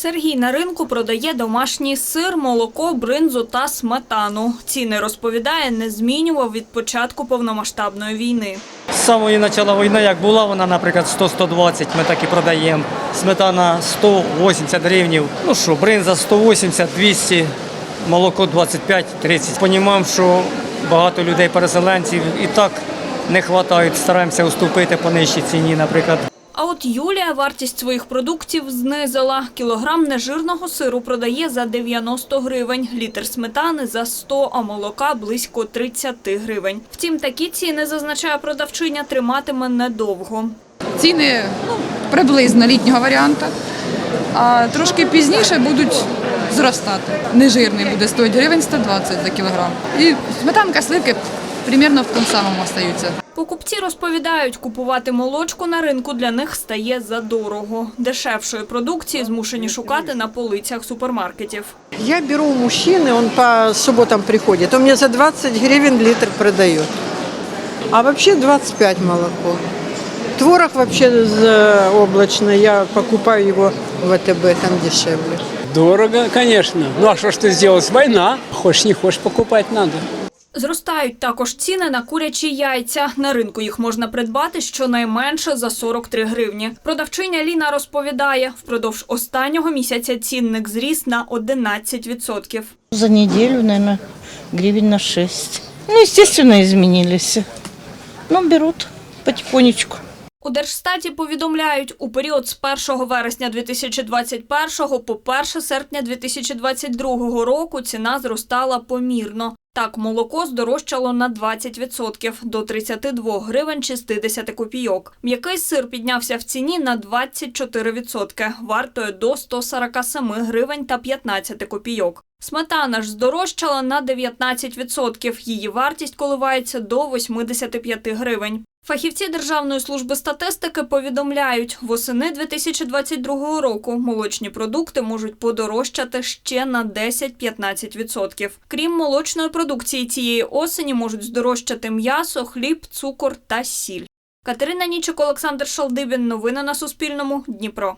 Сергій на ринку продає домашній сир, молоко, бринзу та сметану. Ціни розповідає, не змінював від початку повномасштабної війни. З самої початку війни, як була вона, наприклад, 100-120, ми так і продаємо. Сметана 180 гривнів. Ну що, бринза 180, 200, молоко 25-30. Понімаємо, що багато людей переселенців і так не вистачає. Стараємося уступити по нижчій ціні, наприклад. От Юлія вартість своїх продуктів знизила. Кілограм нежирного сиру продає за 90 гривень, літр сметани за 100, а молока близько 30 гривень. Втім, такі ціни, зазначає продавчиня, триматиме недовго. Ціни ну, приблизно літнього варіанту, а трошки пізніше будуть зростати. Нежирний буде стоїть гривень 120 за кілограм. І сметанка, сливки примерно в тому самому остаються. Покупці розповідають, купувати молочку на ринку для них стає задорого. Дешевшої продукції змушені шукати на полицях супермаркетів. Я беру у мужчины, он по субботам приходит. Он мне за 20 гривен литр продает. А вообще 25 молоко. Творог вообще за- облачный, я покупаю его в ВТБ, там дешевле. Дорого, конечно. Ну а что ж ты сделать? Война. Хочешь не хочешь, покупать надо. Зростають також ціни на курячі яйця. На ринку їх можна придбати щонайменше за 43 гривні. Продавчиня Ліна розповідає, впродовж останнього місяця цінник зріс на 11%. За неделю, наверное, гривен на 6. Ну, естественно, изменились. Но берут потихонечку. У Держстаті повідомляють, у період з 1 вересня 2021 по 1 серпня 2022 року ціна зростала помірно. Так, молоко здорожчало на 20% до 32 гривень 60 копійок. М'який сир піднявся в ціні на 24%, вартою до 147 гривень та 15 копійок. Сметана ж здорожчала на 19%. Її вартість коливається до 85 гривень. Фахівці Державної служби статистики повідомляють, восени 2022 року молочні продукти можуть подорожчати ще на 10-15%. Крім молочної продукції цієї осені можуть здорожчати м'ясо, хліб, цукор та сіль. Катерина Нічик, Олександр Шалдибін. Новини на Суспільному. Дніпро.